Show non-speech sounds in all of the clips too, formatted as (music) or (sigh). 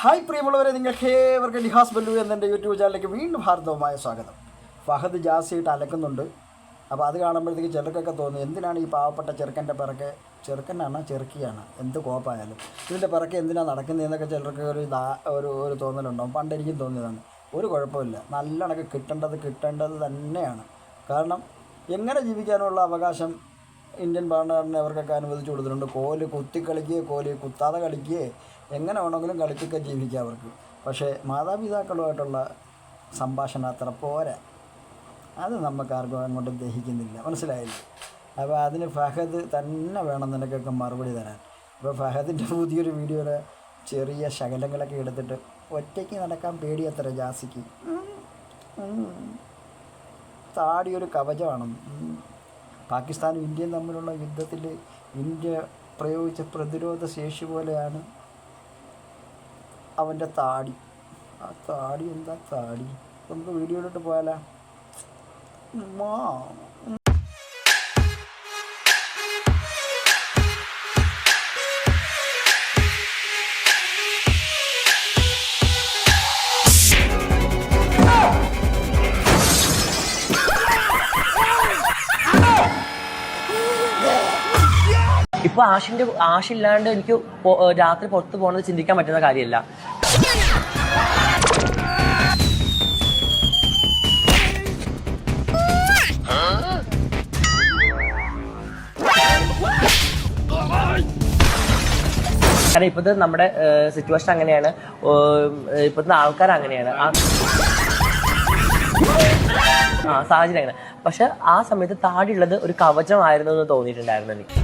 Hi പ്രിയമുള്ളവരെ നിങ്ങൾക്ക് ഏവർക്കും ലിഹാസ് ബല്ലു എന്നെന്റെ യൂട്യൂബ് ചാനലിലേക്ക് വീണ്ടും ഹാർദവമായ സ്വാഗതം. ഫഹദ് ജാസിയിട്ട് അലക്കുന്നുണ്ട്. അപ്പോൾ അത് കാണുമ്പോഴത്തേക്ക് ചിലർക്കൊക്കെ തോന്നുന്നു എന്തിനാണ് ഈ പാവപ്പെട്ട ചെറുക്കന്റെ പിറക്കെ ചെറുക്കനാണ്? ചെറുക്കിയാണ്? എന്ത് കോപ്പായാലും. ഇതിന്റെ പിറക്കെ എന്തിനാണ് നടക്കുന്നതെന്നൊക്കെ ചിലർക്ക് ഒരു ഒരു ഒരു തോന്നലുണ്ടാവും. പണ്ട് എനിക്കും തോന്നിയതാണ്. ഒരു കുഴപ്പമില്ല. നല്ല കണക്ക് കിട്ടേണ്ടത് കിട്ടേണ്ടത് തന്നെയാണ്. കാരണം എങ്ങനെ ജീവിക്കാനുള്ള അവകാശം ഇന്ത്യൻ ഭരണഘടന അവർക്കൊക്കെ അനുവദിച്ചു കൊടുത്തിട്ടുണ്ട്. കോൽ കുത്തി കളിക്കുകയോ കോൽ കുത്താതെ കളിക്കുകയോ എങ്ങനെ വേണമെങ്കിലും കളിക്കൊക്കെ ജീവിക്കുക അവർക്ക്. പക്ഷേ മാതാപിതാക്കളുമായിട്ടുള്ള സംഭാഷണം അത്ര പോരാ. അത് നമുക്കാർക്കും അങ്ങോട്ട് ദഹിക്കുന്നില്ല. മനസ്സിലായില്ലേ? അപ്പോൾ അതിന് ഫഹദ് തന്നെ വേണം നിനക്കൊക്കെ മറുപടി തരാൻ. അപ്പോൾ ഫഹദിന്റെ പുതിയൊരു വീഡിയോയിൽ ചെറിയ ശകലങ്ങളൊക്കെ എടുത്തിട്ട് ഒറ്റയ്ക്ക് നടക്കാൻ പേടിയത്ര ജാസിക്ക്. താടിയൊരു ഉം. പാകിസ്ഥാനും ഇന്ത്യയും തമ്മിലുള്ള യുദ്ധത്തിൽ ഇന്ത്യ പ്രയോഗിച്ച പ്രതിരോധ ശേഷി പോലെയാണ് അവന്റെ താടി ആ താടി എന്താ താടി നമുക്ക് വീഡിയോയിലോട്ട് പോയാലോ ഉമ്മാ. ഇപ്പൊ ആഷിന്റെ ആഷില്ലാണ്ട് എനിക്ക് രാത്രി പുറത്ത് പോകുന്നത് ചിന്തിക്കാൻ പറ്റുന്ന കാര്യമല്ല. കാരണം ഇപ്പോഴത്തെ നമ്മുടെ സിറ്റുവേഷൻ അങ്ങനെയാണ്. ഇപ്പോഴത്തെ ആൾക്കാർ അങ്ങനെയാണ്. ആ സാഹചര്യം അങ്ങനെ. പക്ഷെ ആ സമയത്ത് താടിയുള്ളത് ഒരു കവചമായിരുന്നു എന്ന് തോന്നിയിട്ടുണ്ടായിരുന്നു എനിക്ക്.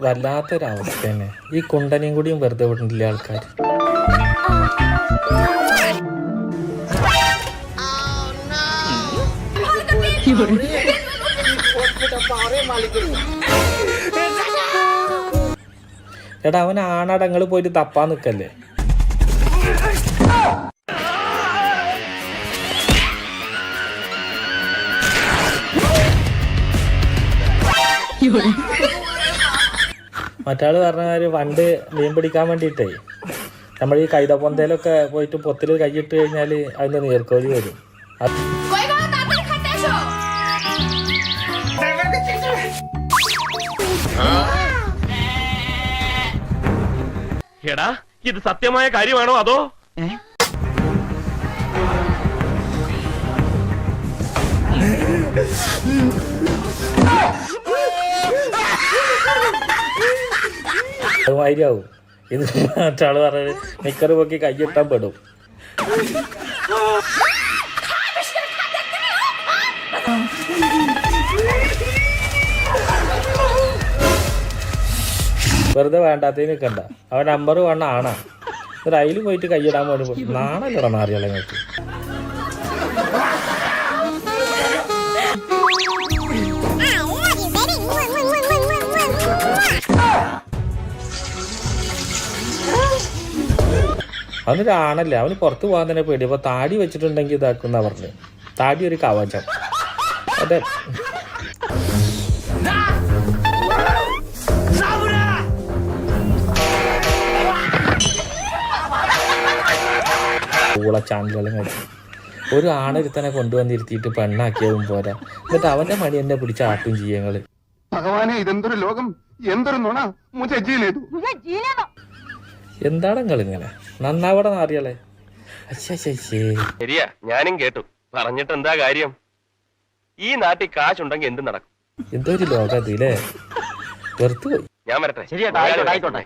വല്ലാത്തൊരവസ്ഥ തന്നെ ഈ കുണ്ടനെയും കൂടിയും വെറുതെ വിടുന്നില്ല ആൾക്കാർ എടാ അവൻ ആണടങ്ങൾ പോയിട്ട് തപ്പാൻ നിക്കല്ലേ? മറ്റാൾ പറഞ്ഞ കാര്യം പണ്ട് മീൻ പിടിക്കാൻ വേണ്ടിയിട്ടേ. നമ്മൾ ഈ കൈതപ്പൊന്തയിലൊക്കെ പോയിട്ട് പൊത്തിൽ കൈയിട്ട് കഴിഞ്ഞാൽ അതിന്റെ നീർക്കോലി വരും. (laughs) എടാ ഇത് സത്യമായ കാര്യമാണോ അതോ? വായിരിയാവും ഇത് മറ്റാൾ പറഞ്ഞത് നിക്കർ പൊക്കി കയ്യിട്ടാൻ പെടും. വെറുതെ വേണ്ടാത്തതിന് നിൽക്കണ്ട അവൻ നമ്പർ വേണ്ട ആണാ. ഒരു അതിൽ പോയിട്ട് കൈയിടാൻ വേണ്ടി നാണല്ലോ അറിയാലോ നിങ്ങൾക്ക് അവനൊരു ആണല്ലേ? അവന് പുറത്ത് പോകാൻ തന്നെ പേടി. അപ്പൊ താടി വെച്ചിട്ടുണ്ടെങ്കിൽ ഇതാക്കുന്ന പറഞ്ഞു. താടി ഒരു കവചം. അതെ. ഉള്ള ചാനലുകളും കഴിച്ചു ഒരു ആണൊരുത്തനെ കൊണ്ടുവന്നിരുത്തിയിട്ട് പെണ്ണാക്കിയതും പോരാ. എന്നിട്ട് അവന്റെ മണി എന്നെ പിടിച്ച ആട്ടും ചെയ്യങ്ങൾ ഭഗവാനെ ഇതെന്തൊരു ലോകം? എന്തൊരു നുണ? എന്താണ് നിങ്ങളിങ്ങനെ? നന്നാവടെ നാറിയാളെ. ശരിയാ ഞാനും കേട്ടു. പറഞ്ഞിട്ട് എന്താ കാര്യം? ഈ നാട്ടിൽ കാശുണ്ടെങ്കിൽ എന്ത് നടക്കും. എന്തോ ഒരു ലോകം വെറുത്തു ഞാൻ വരട്ടെ. ശരിയാട്ടെ ആയിക്കോട്ടെ ആയിക്കോട്ടെ.